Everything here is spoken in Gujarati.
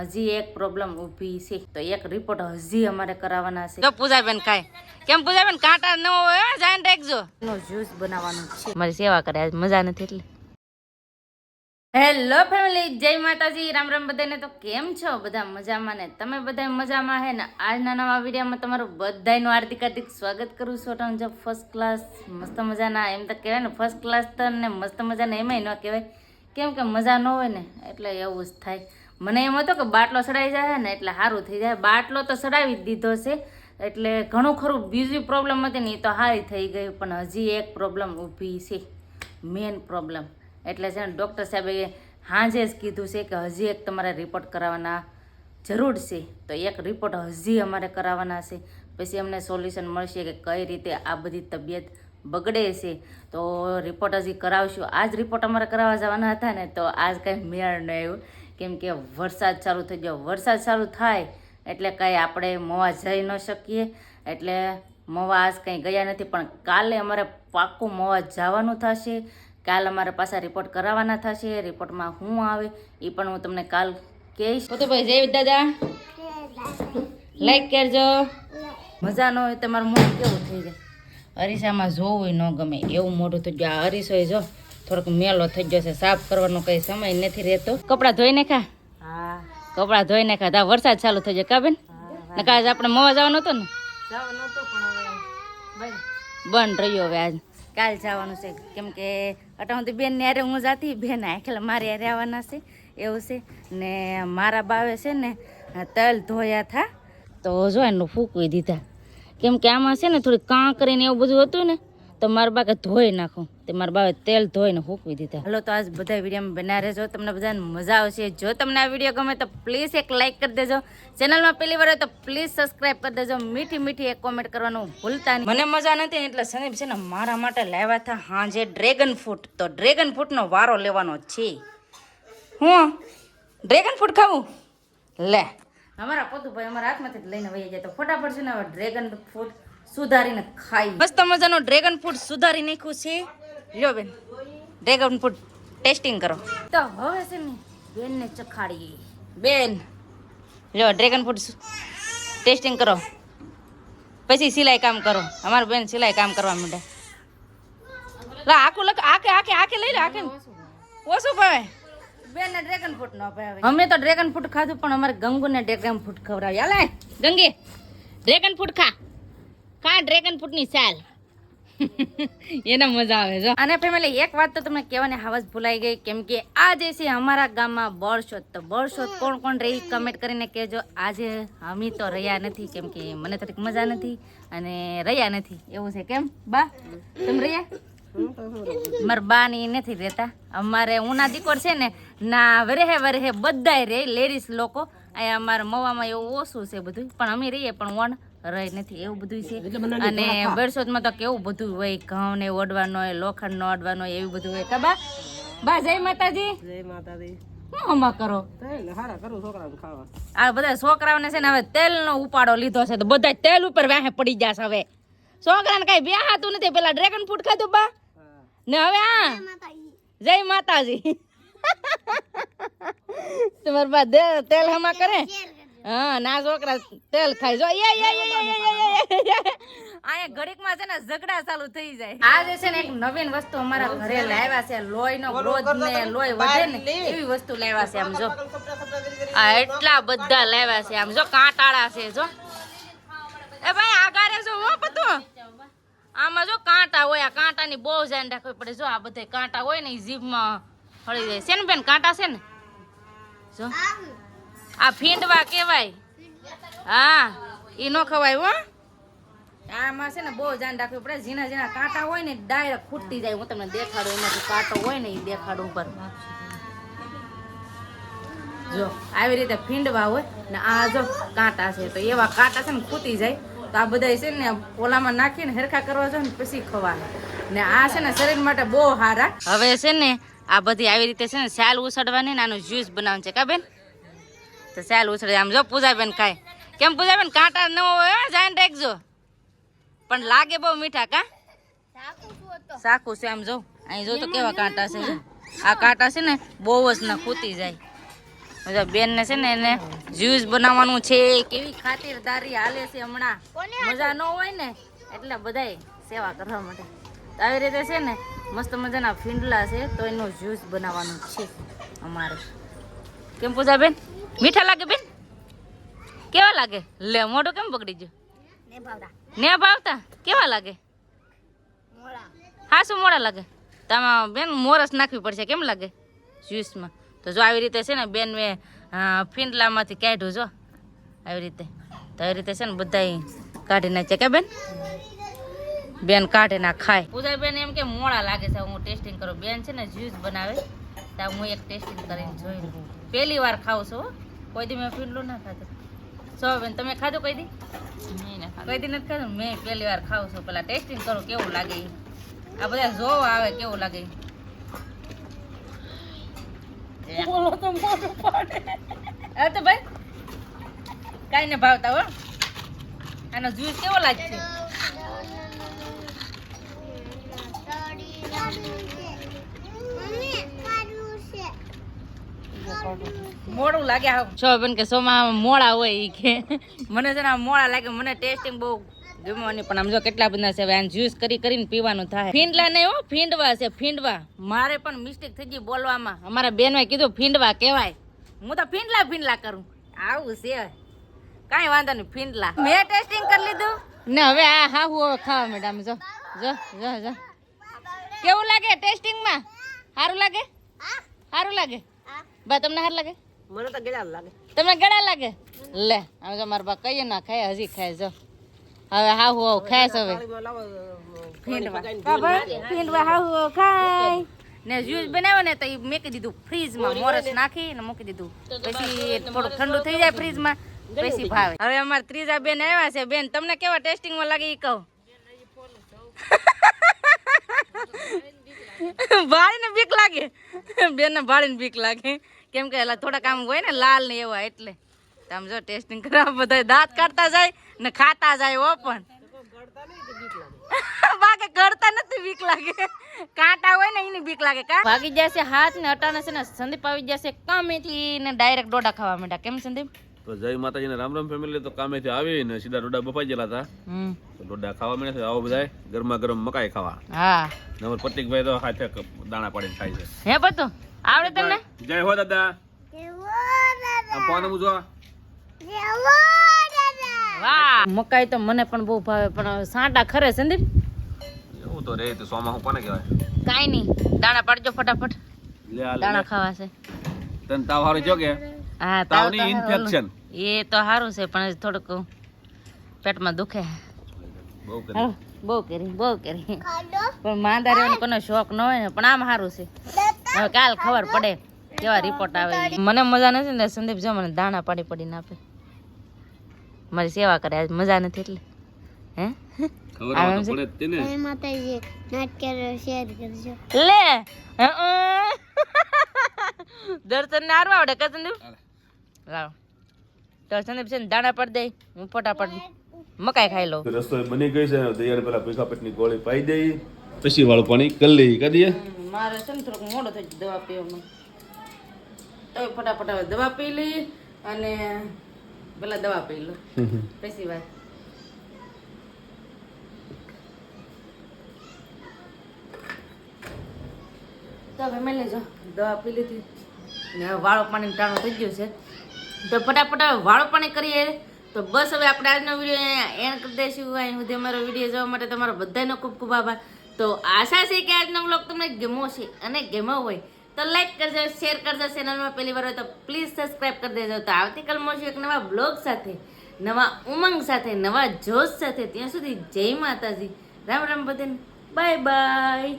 હજી એક પ્રોબ્લેમ ઊભી છે. તો એક રિપોર્ટ હજી અમારે કરાવવાના છે. જો પૂજાબેન ખાય. કેમ પૂજાબેન કાંટા ન હોય હો, ધ્યાન રાખજો નો જ્યુસ બનાવવાનું છે. મારી સેવા કરે આજ મજા નથી એટલે. હેલો ફેમિલી જય માતાજી રામ રામ બધાને. તો કેમ છો? બધા મજામાં ને? તમે બધા મજામાં હે ને? આજના નવા વિડીયોમાં તમારું બધાનું હાર્દિક હાર્દિક સ્વાગત કરું છું. તમે જો ફર્સ્ટ ક્લાસ મસ્ત મજાના એમ તો કહેવાય ને ફર્સ્ટ ક્લાસ તો ને મસ્ત મજાના એમાંય ન કહેવાય. કેમ કે મજા ન હોય ને એટલે એવું જ થાય. મને એમ હતો કે બાટલો સડાઈ જાય ને એટલે સારું થઈ જાય. બાટલો તો સડાવી જ દીધો છે. એટલે ઘણું ખરું. બીજી પ્રોબ્લેમ હતી ને એ તો સારી થઈ ગઈ, પણ હજી એક પ્રોબ્લેમ ઊભી છે. મેન પ્રોબ્લેમ એટલે છે ને ડૉક્ટર સાહેબે હાજે જ કીધું છે કે હજી એક તમારે રિપોર્ટ કરાવવાના જરૂર છે. તો એક રિપોર્ટ હજી અમારે કરાવવાના છે. પછી અમને સોલ્યુશન મળશે કે કઈ રીતે આ બધી તબિયત બગડે છે. તો રિપોર્ટ હજી કરાવશું. આજ રિપોર્ટ અમારે કરાવવા જવાના હતા ને, તો આજ કાંઈ મેળ ન આવ્યું. કેમ કે વરસાદ ચાલુ થઈ ગયો. વરસાદ ચાલુ થાય એટલે કાંઈ આપણે મોવા જઈ ન શકીએ. એટલે મોવા આજ કંઈ ગયા નથી, પણ કાલે અમારે પાક્કું મોવા જવાનું થશે. કાલ અમારે પાછા રિપોર્ટ કરાવવાના થશે. રિપોર્ટમાં હું આવે એ પણ હું તમને કાલ કહીશ. તો ભાઈ જય દાદા. લાઈક કરજો. મજા ન હોય તમારું મારું મોઢું કેવું થઈ જાય? અરીસામાં જોવું ન ગમે. એવું મોઢું થઈ ગયું. આ અરીસો જો થોડોક મેલો થઈ ગયો છે સાફ કરવાનો કઈ સમય નથી રહેતો. કપડાં ધોઈ નાખા હા. કપડાં ધોઈ નાખા તા વરસાદ ચાલુ થઈ જાય કાબેન ને કાજ આપણે મોવા જવાનું હતું ને? બંધ. રહ્યો હવે આજ. કાલ જવાનું છે. કેમ કે તો બેન ને અરે હું જાતી બેન આખેલા મારે અરે આવવાના છે એવું છે. ને મારા બાવે છે ને તલ ધોયા થા. તો જો એનું ફૂકવી દીધા. કેમ કે આમાં છે ને થોડી કાંકરી ને એવું બધું હતું ને તો મારા બાકે ધોઈ નાખું. તે મારા બાવે તેલ ધોઈને હૂકવી દીધા. હલો તો આજ બધા વિડીયોમાં બના રહેજો. તમને બધાને મજા આવશે. જો તમને આ વીડિયો ગમે તો પ્લીઝ એક લાઇક કરી દેજો. ચેનલમાં પહેલી વાર હોય તો પ્લીઝ સબસ્ક્રાઇબ કરી દેજો. મીઠી મીઠી એક કોમેન્ટ કરવાનું ભૂલતા નહીં. મને મજા નથી એટલે સંદીપ છે ને મારા માટે લાવ્યા હતા હાજે ડ્રેગન ફ્રૂટ તો ડ્રેગન ફ્રૂટનો વારો લેવાનો છે. હું? ડ્રેગન ફ્રૂટ ખાવું? લે. અમારા પોતુભાઈ અમારા હાથમાંથી જ લઈને વહી જાય તો ફટાફટ છે ને ડ્રેગન ફ્રૂટ સુધારીને ખાઈ. મસ્ત મજાનું ડ્રેગન ફ્રૂટ સુધારી નાખ્યું છે. લ્યો બેન ડ્રેગન ફ્રૂટ ટેસ્ટિંગ કરો. તો હવે છે ને બેનને ચખાડીએ. બેન લ્યો ડ્રેગન ફ્રૂટ ટેસ્ટિંગ કરો. પછી સિલાઈ કામ કરો. અમારું બેન સિલાઈ કામ કરવા માંડે. લા આખું લખ આખે આખે આખે લઈ લે આખે. ઓછું ભાવે બેન ડ્રેગન ફ્રૂટ નો ભાવે. અમે તો ડ્રેગન ફ્રૂટ ખાધું પણ અમારે ગંગુને ડ્રેગન ફ્રૂટ ખવડાવ્યા લે ગંગે ડ્રેગન ફ્રૂટ ખા. ખા ડ્રેગન ફ્રૂટની સાલ? એને મજા આવે જો. અને ફેમિલી એક વાત તો તમને કહેવાની હાવસ ભૂલાઈ ગઈ. કેમ કે આજે છે અમારા ગામમાં બળશોત તો બળશોત કોણ કોણ રહી કમેન્ટ કરીને કહેજો. આજે અમે તો રહ્યા નથી, કેમ કે મને થોડીક મજા નથી અને રહ્યા નથી. એવું છે કેમ? બા, તમે રહ્યા? મારા બા ની નથી રહેતા. અમારે ઉના દીકોર છે ને, ના, વરેહે વરેહે બધાય રે લેડીઝ લોકો. અહીંયા અમારા મવામાં એવું ઓછું છે બધું પણ અમે રહીએ પણ વણ રહી નથી એવું બધું છે. અને બેડશોતમાં તો કેવું બધું હોય ઘઉં ને ઓડવાનો હોય લોખંડ નો ઓડવાનો હોય એવું બધું હોય. કબા બા જય માતાજી. જય માતાજી. હમા કરો? હારા કરું છોકરાને ખાવા. આ બધા છોકરાઓને છે ને હવે તેલનો ઉપાડો લીધો છે તો બધા તેલ ઉપર વ્યાહે પડી જશે હવે. છોકરાને કઈ બેહાતું નથી પેલા ડ્રેગન ફ્રૂટ ખાધું બા? ને હવે આ? જય માતાજી. તમારા બા તેલ હમા કરે હા ના છોકરા તેલ ખાઈ જો. અહીંયા ઘડીકમાં છે ને ઝઘડા ચાલુ થઈ જાય આજે છે ને એક નવીન વસ્તુ અમારા ઘરે લાવ્યા છે લોહીનો ગ્રોથ ને લોહી વધે ને એવી વસ્તુ લાવ્યા છે આમ જો આ એટલા બધા લાવ્યા છે આમ જો કાંટાળા છે જો એ ભાઈ આગારે જો હો પતો આમાં જો કાંટા હોય આ કાંટાની બહુ ધ્યાન રાખવી પડે જો આ બધા કાંટા હોય ને એ જીભમાં હળી જાય. છે ને બેન? કાંટા છે ને? જો. આ ફીંડવા કહેવાય. હા એ ન ખવાય હો. આમાં છે ને બહુ ધ્યાન રાખવું પડે. ઝીણા ઝીણા કાંટા હોય ને, ડાયરેક્ટ ખૂટતી જાય. હું તમને દેખાડું, એમાંથી કાંટો હોય ને એ દેખાડું ઉપર. જો, આવી રીતે ફીંડવા હોય ને, આ જો કાંટા છે. તો એવા કાંટા છે ને ખૂટી જાય. તો આ બધા છે ને, ઓલામાં નાખીને હરખા કરવા જો ને, પછી ખવાના. ને આ છે ને, શરીર માટે બહુ સારા હવે છે ને આ બધી આવી રીતે છે ને સાલ ઉછળવાની ને આનું જ્યુસ બનાવવાનું છે, કા બેન? તો સાલ ઉછળે. આમ જો પૂજાબેન ખાય. કેમ પૂજાબેન? કાંટા ન હોય જાણ રાખજો. પણ લાગે બહુ મીઠા, કા? સાકું છે આમ જો. અહીં જો તો કેવા કાંટા છે આ કાંટા છે ને બહુ જ ના ખૂતી જાય. બેન ને છે ને એને જ્યુસ બનાવવાનું છે, કેવી ખાતરદારી હાલે છે હમણાં. મજા ન હોય ને એટલે બધાય સેવા કરવા માટે. આવી રીતે છે ને મસ્ત મજાના ફીંડલા છે તો એનું જ્યુસ બનાવવાનું છે અમારે. કેમ પૂજા બેન? મીઠા લાગે બેન? કેવા લાગે? લે મોઢું કેમ પકડી ગયું? ને ભાવતા કેવા લાગે? હા શું મોડા લાગે? તમે બેન મોરસ નાખવી પડશે કેમ લાગે? જ્યુસમાં તો જો આવી રીતે છે ને બેન મેં ફીંડલામાંથી કાઢ્યું જો આવી રીતે. તો આવી રીતે છે ને બધા કાઢી નાખ્યા. કે બેન? બેન કાઢે ના ખાય. પૂજા બેન એમ કે મોડા લાગે છે હું ટેસ્ટિંગ કરું. બેન છે ને જ્યુસ બનાવે તો હું એક ટેસ્ટિંગ કરીને જોઈ લઉં. પહેલી વાર ખાઉં છું હો. કોઈ દી મેં ફીંડલું ના ખાધું. સો બેન તમે ખાધું કોઈ દી? કોઈ દી નથી ખાધું? મેં પહેલી વાર ખાઉં છું. પેલા ટેસ્ટિંગ કરું કેવું લાગે આ બધા જોવો આવે કેવું લાગે. બોલો તો પાડે. ભાઈ કાંઈ ને ભાવતા હો. આનો જ્યુસ કેવો લાગશે મોડું લાગે છો બેન કે સોમાં મોળા હોય એ કે. મને છે ને મોળા લાગે મને ટેસ્ટિંગ બહુ ગમવાની પણ આમ જો કેટલા બધા છે આ જ્યુસ કરી કરીને પીવાનું થાય. ફીંડલા નહીં હો ફીંડવા છે ફીંડવા. મારે પણ મિસ્ટેક થઈ ગઈ બોલવામાં. અમારા બેનોએ કીધું ફીંડવા કહેવાય. હું તો ફીંડલા ફીંડલા કરું. આવું છે. કાંઈ વાંધો નહીં ફીંડલા. મેં ટેસ્ટિંગ કરી લીધું. ને હવે આ હા હું હવે ખાવા મેડમ જો જો જો જો. કેવું લાગે ટેસ્ટિંગમાં? સારું લાગે? સારું લાગે? બા તમને સારું લાગે? મને તો ગળા લાગે. તમને ગળા લાગે? લે હવે જો મારા બા કહીએ ના ખાય હજી ખાય જો. હવે હા હું ખાય હવે. ફીંડવા ફીંડવા હા હું ખાય. ને જ્યુસ બનાવ્યો ને તો એ મૂકી દીધું ફ્રીજમાં. મોરસ નાખી ને મૂકી દીધું. પછી થોડું ઠંડુ થઈ જાય ફ્રીજમાં પછી ભાવે. હવે અમારા ત્રીજા બેન આવ્યા છે. બેન તમને કેવા ટેસ્ટિંગમાં લાગે એ કહો. ભાળીને બીક લાગે. બેન ને ભાળીને બીક લાગે. કેમ કે એલા થોડાક આમ હોય ને લાલ ને એવા એટલે. સમજો ટેસ્ટિંગ કરવા બધા દાંત કાઢતા જાય ને ખાતા જાય ઓ પણ. બાકી કરતા નથી બીક લાગે. કાંટા હોય ને એની બીક લાગે કા? ભાગી જશે હાથ ને અટાણે છે ને સંદીપ આવી જશે કામેથી ને ડાયરેક્ટ ડોડા ખાવા માંડ્યા. કેમ સંદીપ? તો જય માતાજી રામ રામ ફેમિલી તો કામેથી આવીને સીધા ડોડા બફાઈ ગયેલા હતા. તો ડોડા ખાવા મળે છે આવો બધાય ગરમા ગરમ મકાઈ ખાવા. હા. નંબર પ્રતિકભાઈ તો હાથે દાણા પાડીને ખાય છે. હે પતો આવડે તમને? જય હો દાદા. આમ ફોન હું જો વાહ. મકાઈ તો મને પણ બહુ ભાવે પણ સાંટા ખરે સંદીપ? એવું તો રે તો સોમાં હું કોને કહેવાય? કાઈ નહીં દાણા પાડજો ફટાફટ. દાણા ખાવા છે. તને તાવ હારો જો કે? હા તાવ તાવની ઇન્ફેક્શન એ તો સારું છે પણ થોડુંક પેટમાં દુખે. બહુ કરી. બહુ કરી બહુ કરી. પણ માંદા રહેવાનો કોનો શોખ ન હોય ને પણ આમ સારું છે. હવે કાલ ખબર પડે કેવા રિપોર્ટ આવે મને મજા નથી ને સંદીપ જો મને દાણા પાડી પડીને આપે. મારી સેવા કરે આજ મજા નથી એટલે. હે? લે! દર્શન ને હારવા આવડે કે સંદીપ? લાવો. તો સંદીપ છે ને દાણા પડ દે હું ફટાફટ મકાઈ ખાઈ લઉં. રસોઈ બની ગઈ છે તૈયાર પેલા ભીખા પેટની ગોળી પાઈ દઈ. પછી વાળું પાણી કરી લઈ કરી દઈએ. મારે છે ને થોડુંક મોડો થઈ દવા પીવામાં તો ફટાફટ હવે દવા પી લઈ અને પેલા દવા પી લો પછી વાત. તો હવે મેં લેજો દવા પી લીધી. ને વાળો પાણી ટાણો થઈ ગયો છે. તો ફટાફટ વાળો પણ કરીએ. તો બસ હવે આપણે આજનો વીડિયો એન્ડ કરી દઈશું. અહીં સુધી અમારો વીડિયો જોવા માટે તમારો બધાનો ખૂબ ખૂબ આભાર. તો આશા છે કે આજનો વ્લોગ તમને ગમો છે અને ગમો હોય તો લાઈક કરજો શેર કરજો ચેનલમાં પહેલી વાર હોય તો પ્લીઝ સબસ્ક્રાઈબ કરી દેજો. તો આવતીકાલ મળશું એક નવા બ્લોગ સાથે, નવા ઉમંગ સાથે, નવા જોશ સાથે. ત્યાં સુધી જય માતાજી. રામ રામ બધાને. Bye bye